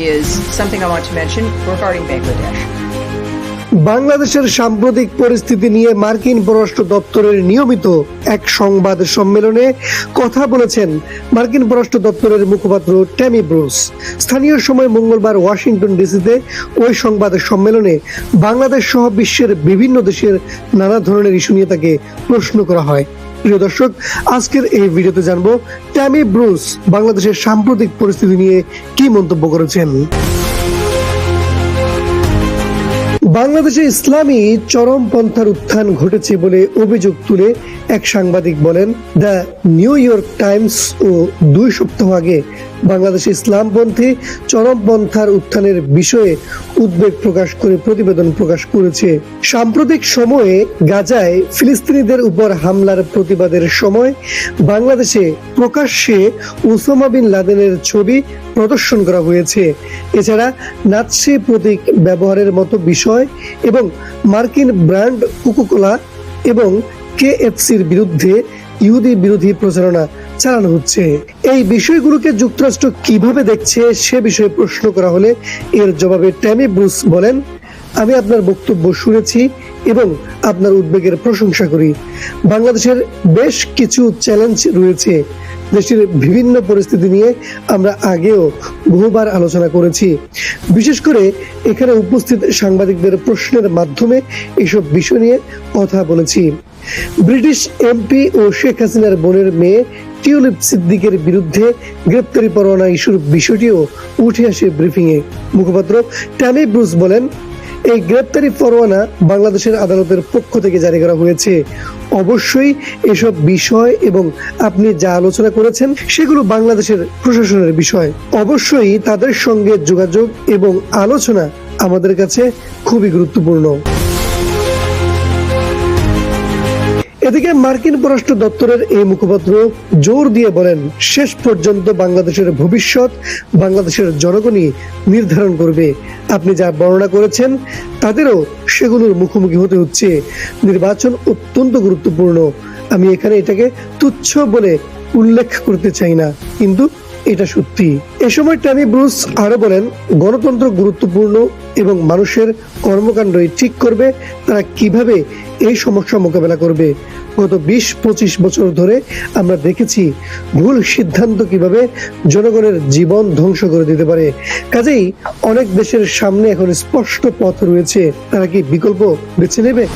is something I want to mention regarding Bangladesh. বাংলাদেশের সাম্প্রতিক পরিস্থিতি নিয়ে মার্কিন পররাষ্ট্র দপ্তরের নিয়মিত এক সংবাদ সম্মেলনে কথা বলেছেন মার্কিন পররাষ্ট্র দপ্তরের মুখপাত্র ট্যামি ব্রুস। স্থানীয় সময় মঙ্গলবার ওয়াশিংটন ডিসিতে ওই সংবাদ সম্মেলনে বাংলাদেশ সহ বিশ্বের বিভিন্ন দেশের নানা ধরনের ইস্যু নিয়ে তাকে প্রশ্ন করা হয়। প্রিয় দর্শক, আজকের এই ভিডিওতে জানব ট্যামি ব্রুস বাংলাদেশের সাম্প্রতিক পরিস্থিতি নিয়ে কি মন্তব্য করেছেন। বাংলাদেশে ইসলামী চরমপন্থার উত্থান ঘটেছে বলে অভিযোগ তুলে এক সাংবাদিক বলেন, দ্য নিউ ইয়র্ক টাইমস ও দুই সপ্তাহ আগে বাংলাদেশে ইসলামপন্থী চরমপন্থার উত্থানের বিষয়ে উদ্বেগ প্রকাশ করে প্রতিবেদন প্রকাশ করেছে। সাম্প্রতিক সময়ে গাজায় ফিলিস্তিনিদের উপর হামলার প্রতিবাদের সময় বাংলাদেশে প্রকাশ্যে ওসামা বিন লাদেনের ছবি প্রদর্শন করা হয়েছে। এছাড়া নাৎসি প্রতীক ব্যবহারের মতো বিষয় এবং মার্কিন ব্র্যান্ড কোকোকোলা এবং কেএফসির বিরুদ্ধে ইহুদি বিরোধী প্রচারণা চালানো হচ্ছে। এই বিষয়গুলোকে যুক্তরাষ্ট্র কীভাবে দেখছে সে বিষয়ে প্রশ্ন করা হলে এর জবাবে ট্যামি ব্রুস বলেন, আমি আপনার বক্তব্য শুনেছি এবং আপনার উদ্বেগের প্রশংসা করি। বাংলাদেশের বেশ কিছু চ্যালেঞ্জ রয়েছে। দেশের বিভিন্ন পরিস্থিতি নিয়ে আমরা আগেও বহুবার আলোচনা করেছি। বিশেষ করে এখানে উপস্থিত সাংবাদিকদের প্রশ্নের মাধ্যমে এসব বিষয় নিয়ে কথা বলেছি। ব্রিটিশ এমপি ও শেখ হাসিনার বোনের মেয়ে টিউলিপ সিদ্দিকের বিরুদ্ধে গ্রেপ্তারি পরোয়ানা ইস্যুর বিষয়টিও উঠে আসে ব্রিফিংয়ে। মুখপাত্র ট্যামি ব্রুস বলেন এই গ্রেপ্তারি পরোয়ানা বাংলাদেশের আদালতের পক্ষ থেকে জারি করা হয়েছে। অবশ্যই এসব বিষয় এবং আপনি যা আলোচনা করেছেন সেগুলো বাংলাদেশের প্রশাসনের বিষয়। অবশ্যই তাদের সঙ্গে যোগাযোগ এবং আলোচনা আমাদের কাছে খুবই গুরুত্বপূর্ণ। এদিকে মার্কিন পররাষ্ট্র দপ্তরের এই মুখপাত্র জোর দিয়ে বলেন, শেষ পর্যন্ত বাংলাদেশের ভবিষ্যৎ বাংলাদেশের জনগণই নির্ধারণ করবে। আপনি যা বর্ণনা করেছেন, তাদেরও সেগুলোর মুখোমুখি হতে হচ্ছে। নির্বাচন অত্যন্ত গুরুত্বপূর্ণ। আমি এখানে এটাকে তুচ্ছ বলে উল্লেখ করতে চাই না, কিন্তু এটা সত্যি। এ সময় ট্যামি ব্রুস আরও বলেন, গণতন্ত্র গুরুত্বপূর্ণ এবং মানুষের কর্মকাণ্ডই ঠিক করবে, তারা কীভাবে এই সমস্যা মোকাবেলা করবে? গত বিশ, পঁচিশ বছর ধরে আমরা দেখেছি ভুল সিদ্ধান্ত কীভাবে জনগণের জীবন ধ্বংস করে দিতে পারে। কাজেই অনেক দেশের সামনে এখন স্পষ্ট পথ রয়েছে। তারা কি বিকল্প বেছে নেবে?